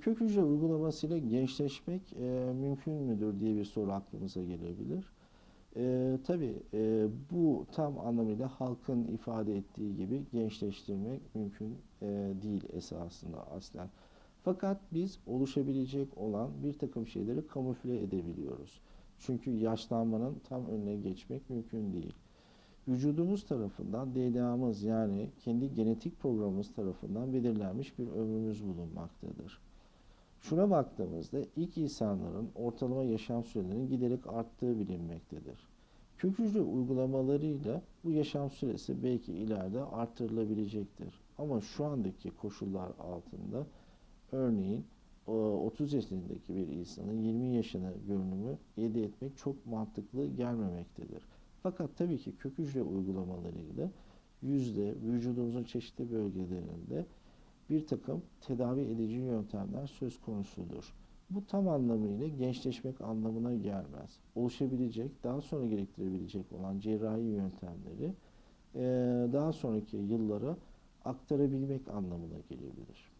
Kök hücre uygulamasıyla gençleşmek e, mümkün müdür diye bir soru aklımıza gelebilir. E, tabii e, bu tam anlamıyla halkın ifade ettiği gibi gençleştirmek mümkün e, değil esasında aslen. Fakat biz oluşabilecek olan bir takım şeyleri kamufle edebiliyoruz. Çünkü yaşlanmanın tam önüne geçmek mümkün değil. Vücudumuz tarafından DNA'mız yani kendi genetik programımız tarafından belirlenmiş bir ömrümüz bulunmaktadır. Şuna baktığımızda ilk insanların ortalama yaşam sürelerinin giderek arttığı bilinmektedir. Kök hücre uygulamalarıyla bu yaşam süresi belki ileride artırılabilecektir. Ama şu andaki koşullar altında örneğin o 30 yaşındaki bir insanın 20 yaşına görünümü elde etmek çok mantıklı gelmemektedir. Fakat tabii ki kök hücre uygulamalarıyla yüzde vücudumuzun çeşitli bölgelerinde bir takım tedavi edici yöntemler söz konusudur. Bu tam anlamıyla gençleşmek anlamına gelmez. Oluşabilecek, daha sonra gerektirebilecek olan cerrahi yöntemleri daha sonraki yıllara aktarabilmek anlamına gelebilir.